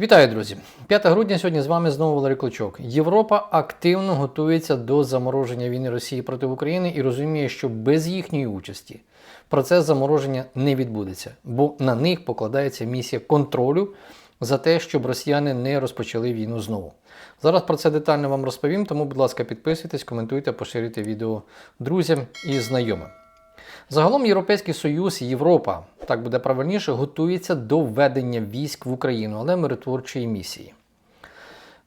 Вітаю, друзі! 5 грудня сьогодні з вами знову Валерій Клочок. Європа активно готується до замороження війни Росії проти України і розуміє, що без їхньої участі процес замороження не відбудеться, бо на них покладається місія контролю за те, щоб росіяни не розпочали війну знову. Зараз про це детально вам розповім, тому, будь ласка, підписуйтесь, коментуйте, поширюйте відео друзям і знайомим. Загалом Європейський Союз, Європа, так буде правильніше, готується до введення військ в Україну, але миротворчої місії.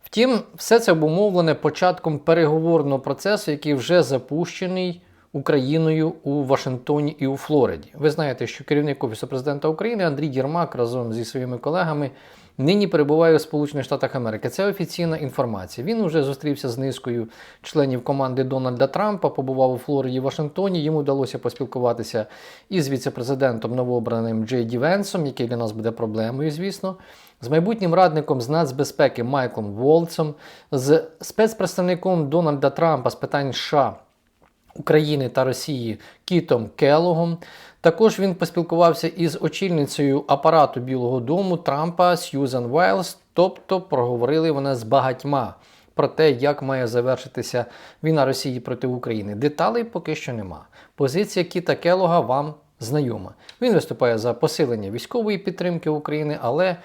Втім, все це обумовлене початком переговорного процесу, який вже запущений Україною у Вашингтоні і у Флориді. Ви знаєте, що керівник Офісу президента України Андрій Єрмак разом зі своїми колегами нині перебуває у Сполучених Штатах Америки. Це офіційна інформація. Він вже зустрівся з низкою членів команди Дональда Трампа, побував у Флориді і Вашингтоні. Йому вдалося поспілкуватися із віце-президентом новообраним Джей Ді Венсом, який для нас буде проблемою, звісно. З майбутнім радником з нацбезпеки Майклом Волцем, з спецпредставником Дональда Трампа з питань США України та Росії Кітом Келогом. Також він поспілкувався із очільницею апарату Білого Дому Трампа Сьюзан Вайлз, тобто проговорили вони з багатьма про те, як має завершитися війна Росії проти України. Деталей поки що нема. Позиція Кіта Келога вам знайома. Він виступає за посилення військової підтримки України, але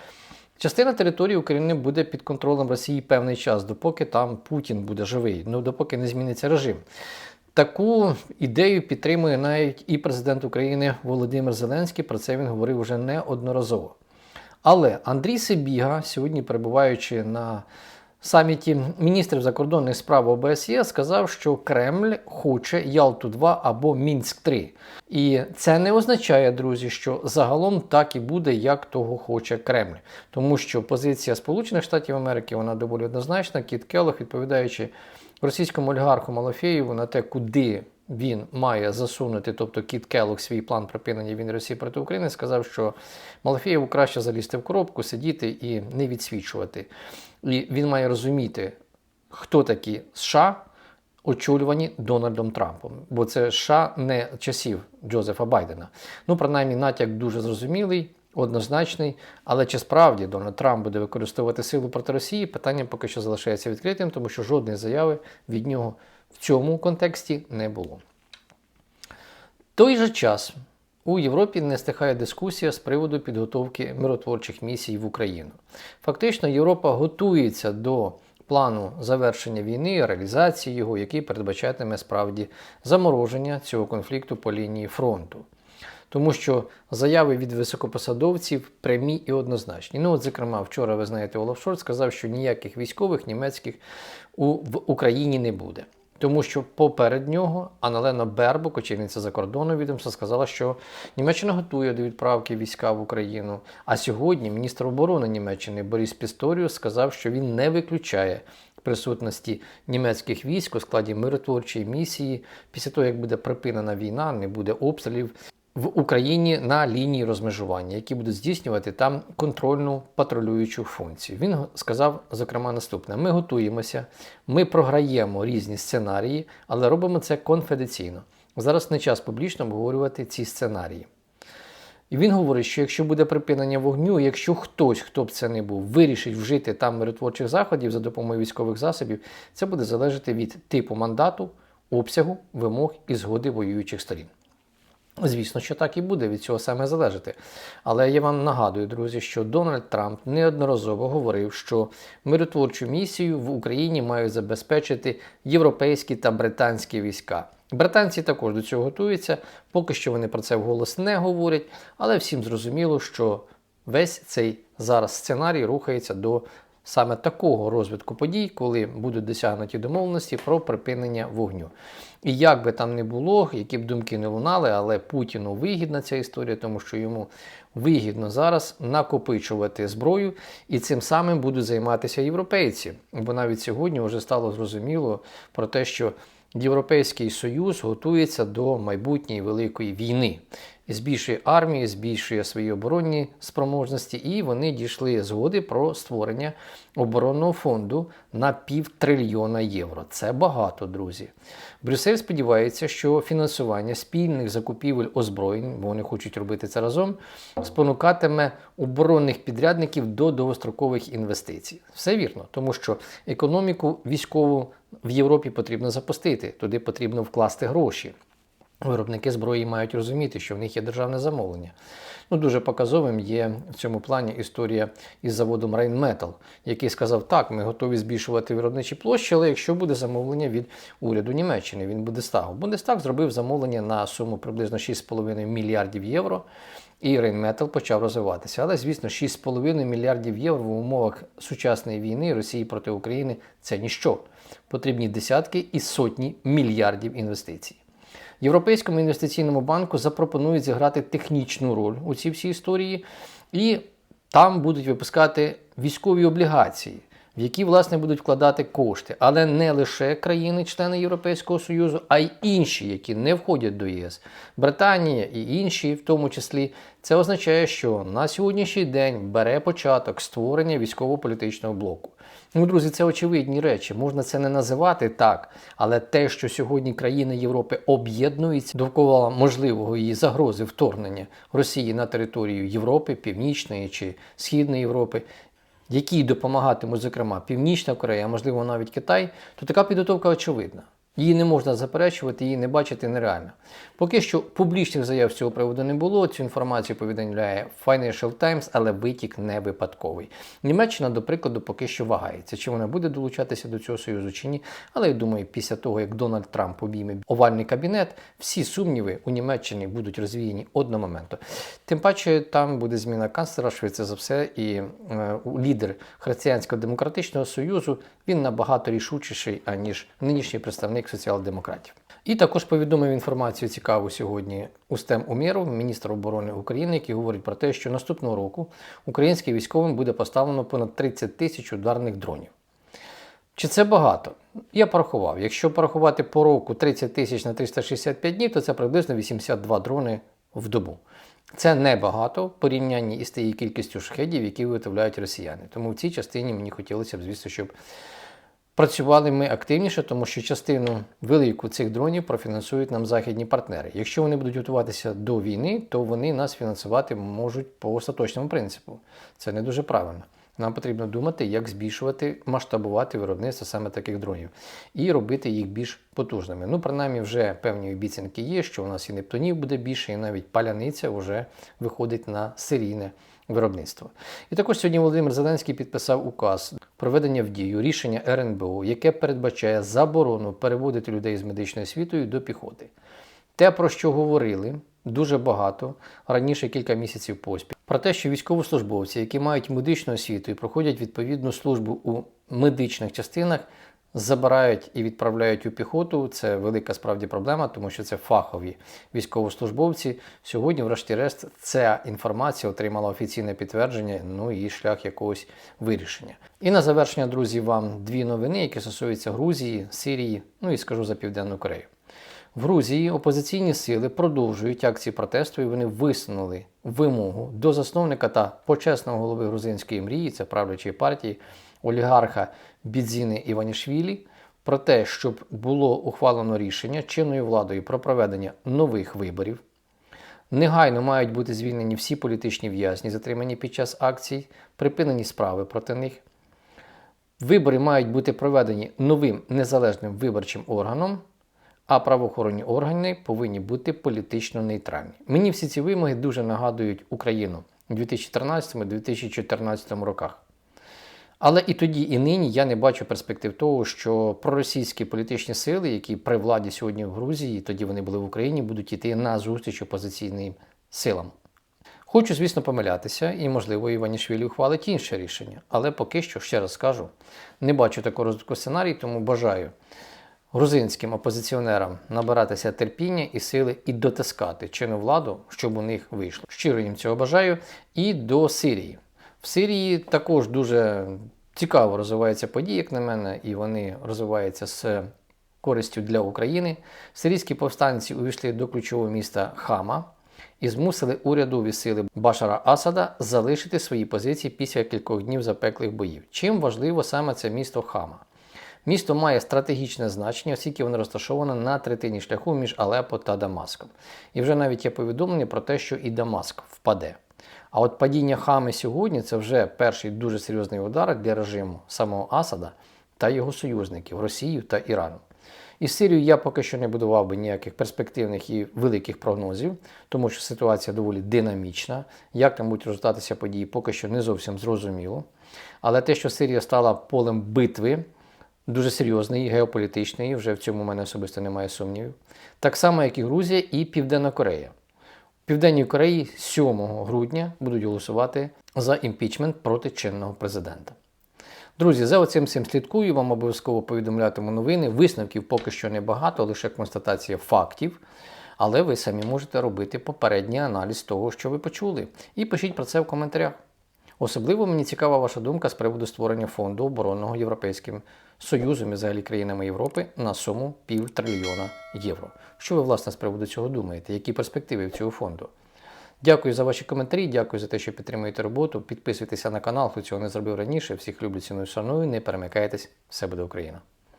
частина території України буде під контролем Росії певний час, допоки там Путін буде живий, ну допоки не зміниться режим. Таку ідею підтримує навіть і президент України Володимир Зеленський. Про це він говорив вже неодноразово. Але Андрій Сибіга, сьогодні перебуваючи на саміті міністрів закордонних справ ОБСЄ, сказав, що Кремль хоче Ялту 2 або Мінськ 3. І це не означає, друзі, що загалом так і буде, як того хоче Кремль. Тому що позиція Сполучених Штатів Америки вона доволі однозначна. Кіт Келох, відповідаючи російському олігарху Малафєєву на те, куди він має засунути, тобто Кіт Келлог, свій план припинення війни Росії проти України, сказав, що Малафєєву краще залізти в коробку, сидіти і не відсвічувати. І він має розуміти, хто такі США, очолювані Дональдом Трампом. Бо це США не часів Джозефа Байдена. Ну, принаймні, натяк дуже зрозумілий. Однозначний, але чи справді Дональд Трамп буде використовувати силу проти Росії? Питання поки що залишається відкритим, тому що жодної заяви від нього в цьому контексті не було. В той же час у Європі не стихає дискусія з приводу підготовки миротворчих місій в Україну. Фактично, Європа готується до плану завершення війни, реалізації його, який передбачатиме справді замороження цього конфлікту по лінії фронту. Тому що заяви від високопосадовців прямі і однозначні. Ну, от, зокрема, вчора, ви знаєте, Олаф Шольц сказав, що ніяких військових німецьких у, в Україні не буде. Тому що поперед нього Аналена Бербок, очільниця закордонного відомства, сказала, що Німеччина готує до відправки війська в Україну. А сьогодні міністр оборони Німеччини Борис Пісторіус сказав, що він не виключає присутності німецьких військ у складі миротворчої місії після того, як буде припинена війна, не буде обстрілів в Україні на лінії розмежування, які будуть здійснювати там контрольну патрулюючу функцію. Він сказав, зокрема, наступне: ми готуємося, ми програємо різні сценарії, але робимо це конфіденційно. Зараз не час публічно обговорювати ці сценарії. І він говорить, що якщо буде припинення вогню, якщо хтось, хто б це не був, вирішить вжити там миротворчих заходів за допомогою військових засобів, це буде залежати від типу мандату, обсягу, вимог і згоди воюючих сторін. Звісно, що так і буде від цього саме залежати. Але я вам нагадую, друзі, що Дональд Трамп неодноразово говорив, що миротворчу місію в Україні мають забезпечити європейські та британські війська. Британці також до цього готуються, поки що вони про це вголос не говорять, але всім зрозуміло, що весь цей зараз сценарій рухається до саме такого розвитку подій, коли будуть досягнуті домовленості про припинення вогню. І як би там не було, які б думки не лунали, але Путіну вигідна ця історія, тому що йому вигідно зараз накопичувати зброю, і цим самим будуть займатися європейці. Бо навіть сьогодні вже стало зрозуміло про те, що Європейський Союз готується до майбутньої великої війни, збільшує армію, збільшує свої оборонні спроможності, і вони дійшли згоди про створення оборонного фонду на півтрильйона євро. Це багато, друзі. Брюссель сподівається, що фінансування спільних закупівель озброєнь, бо вони хочуть робити це разом, спонукатиме оборонних підрядників до довгострокових інвестицій. Все вірно, тому що економіку військову в Європі потрібно запустити, туди потрібно вкласти гроші. Виробники зброї мають розуміти, що в них є державне замовлення. Ну, Дуже показовим є в цьому плані історія із заводом Rheinmetall, який сказав, так, ми готові збільшувати виробничі площі, але якщо буде замовлення від уряду Німеччини, він Бундестагу. Бундестаг зробив замовлення на суму приблизно 6,5 мільярдів євро. І Rheinmetall почав розвиватися. Але, звісно, 6,5 мільярдів євро в умовах сучасної війни Росії проти України це ніщо. Потрібні десятки і сотні мільярдів інвестицій. Європейському інвестиційному банку запропонують зіграти технічну роль у цій всій історії, і там будуть випускати військові облігації, в які власне будуть вкладати кошти, але не лише країни-члени Європейського Союзу, а й інші, які не входять до ЄС, Британія і інші, в тому числі. Це означає, що на сьогоднішній день бере початок створення військово-політичного блоку. Ну, друзі, це очевидні речі. Можна це не називати так, але те, що сьогодні країни Європи об'єднуються довкола можливого її загрози вторгнення Росії на територію Європи, Північної чи Східної Європи, які допомагатимуть, зокрема, Північна Корея, а можливо навіть Китай, то така підготовка очевидна. Її не можна заперечувати, її не бачити нереально. Поки що публічних заяв з цього приводу не було. Цю інформацію повідомляє Financial Times, але витік не випадковий. Німеччина, до прикладу, поки що вагається, чи вона буде долучатися до цього союзу чи ні. Але я думаю, після того, як Дональд Трамп обійме овальний кабінет, всі сумніви у Німеччині будуть розвіяні одномоменту. Тим паче там буде зміна канцлера, швидше за все, і е, лідер Християнсько-демократичного союзу він набагато рішучіший, аніж нинішній представник соціал-демократів. І також повідомив інформацію цікаву сьогодні Устем Умєров, міністр оборони України, який говорить про те, що наступного року українським військовим буде поставлено понад 30 тисяч ударних дронів. Чи це багато? Я порахував. Якщо порахувати по року 30 тисяч на 365 днів, то це приблизно 82 дрони в добу. Це небагато в порівнянні із тією кількістю шахедів, які виготовляють росіяни. Тому в цій частині мені хотілося б, звісно, щоб працювали ми активніше, тому що частину велику цих дронів профінансують нам західні партнери. Якщо вони будуть готуватися до війни, то вони нас фінансувати можуть по остаточному принципу. Це не дуже правильно. Нам потрібно думати, як збільшувати, масштабувати виробництво саме таких дронів і робити їх більш потужними. Ну, принаймні, вже певні обіцянки є, що у нас і нептунів буде більше, і навіть паляниця вже виходить на серійне виробництво. І також сьогодні Володимир Зеленський підписав указ про введення в дію рішення РНБО, яке передбачає заборону переводити людей з медичною освітою до піхоти. Те, про що говорили дуже багато раніше кілька місяців поспіль, про те, що військовослужбовці, які мають медичну освіту і проходять відповідну службу у медичних частинах, забирають і відправляють у піхоту. Це велика справді проблема, тому що це фахові військовослужбовці. Сьогодні, врешті-решт, ця інформація отримала офіційне підтвердження, ну і шлях якогось вирішення. І на завершення, друзі, вам дві новини, які стосуються Грузії, Сирії, ну і скажу за Південну Корею. В Грузії опозиційні сили продовжують акції протесту, і вони висунули вимогу до засновника та почесного голови грузинської мрії, це правлячої партії, олігарха Бідзіни Іванішвілі, про те, щоб було ухвалено рішення чинною владою про проведення нових виборів. Негайно мають бути звільнені всі політичні в'язні, затримані під час акцій, припинені справи проти них. Вибори мають бути проведені новим незалежним виборчим органом а правоохоронні органи повинні бути політично нейтральні. Мені всі ці вимоги дуже нагадують Україну у 2013-2014 роках. Але і тоді, і нині я не бачу перспектив того, що проросійські політичні сили, які при владі сьогодні в Грузії, тоді вони були в Україні, будуть йти на зустріч опозиційним силам. Хочу, звісно, помилятися, і, можливо, Іванішвілі ухвалить інше рішення. Але поки що, ще раз скажу, не бачу такого розвитку сценарій, тому бажаю грузинським опозиціонерам набиратися терпіння і сили і дотискати чинну владу, щоб у них вийшло. Щиро їм цього бажаю. І до Сирії. В Сирії також дуже цікаво розвиваються події, як на мене, і вони розвиваються з користю для України, сирійські повстанці увійшли до ключового міста Хама і змусили урядові сили Башара Асада залишити свої позиції після кількох днів запеклих боїв. Чим важливо саме це місто Хама? Місто має стратегічне значення, оскільки воно розташоване на третині шляху між Алепо та Дамаском. І вже навіть є повідомлення про те, що і Дамаск впаде. А от падіння Хами сьогодні це вже перший дуже серйозний удар для режиму самого Асада та його союзників Росію та Ірану. Із Сирією я поки що не будував би ніяких перспективних і великих прогнозів, тому що ситуація доволі динамічна. Як там будуть розвиватися події, поки що не зовсім зрозуміло. Але те, що Сирія стала полем битви, дуже серйозний, геополітичний, вже в цьому в мене особисто немає сумнівів. Так само, як і Грузія і Південна Корея. В Південній Кореї 7 грудня будуть голосувати за імпічмент проти чинного президента. Друзі, за оцим всім слідкую, вам обов'язково повідомлятиму новини. Висновків поки що небагато, лише констатація фактів. Але ви самі можете робити попередній аналіз того, що ви почули. І пишіть про це в коментарях. Особливо мені цікава ваша думка з приводу створення фонду оборонного Європейським Союзом і взагалі країнами Європи на суму пів трильйона євро. Що ви власне з приводу цього думаєте? Які перспективи в цього фонду? Дякую за ваші коментарі, дякую за те, що підтримуєте роботу. Підписуйтеся на канал, хто цього не зробив раніше. Всіх люблю ціную шаную. Не перемикайтесь, все буде Україна!